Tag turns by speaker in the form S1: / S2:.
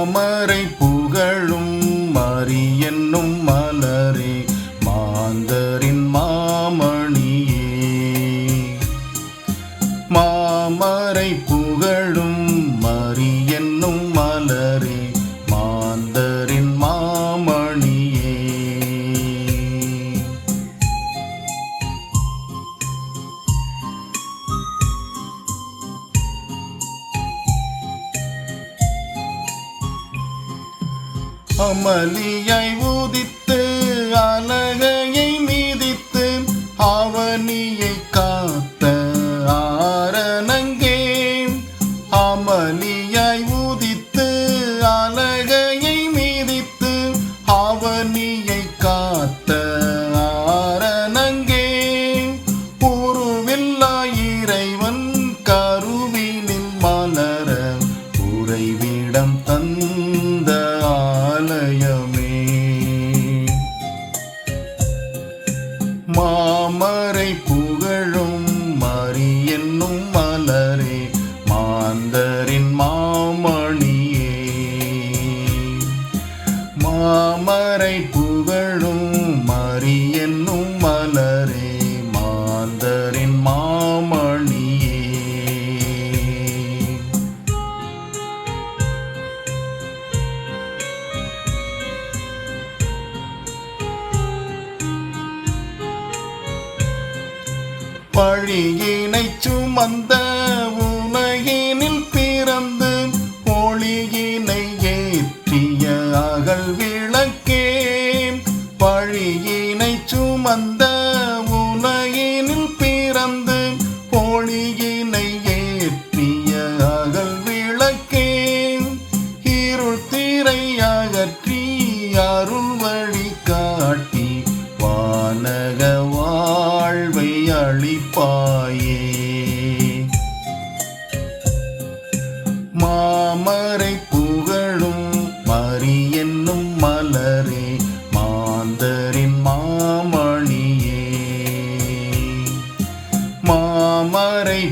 S1: மாமரை புகழும் மாறி என்னும் மலரே மாந்தரின் மாமணியே. மாமரை புகழும் அமளியை ஊதித்து அலகையை மீதித்து அவனியை காத்த மாமரை புகழும் மறி என்னும் மலரே மாந்தரின் மாமணியே. மாமரை புகழும் மறி பழியினை சுமந்த உலகினில் பிறந்து ஒளியினை ஏற்றிய அகல் விளக்கே பழியினை சுமந்த உலகினில் பிறந்து ஒளியினை ஏற்றிய அகல் விளக்கே இருள் திரை அகற்றி அருள் வழி காட்டி வானக வாழ்வை அளிப்பாயே மாமரை புகழும் மறி என்னும் மலரே மாந்தரின் மாமணியே. மாமரை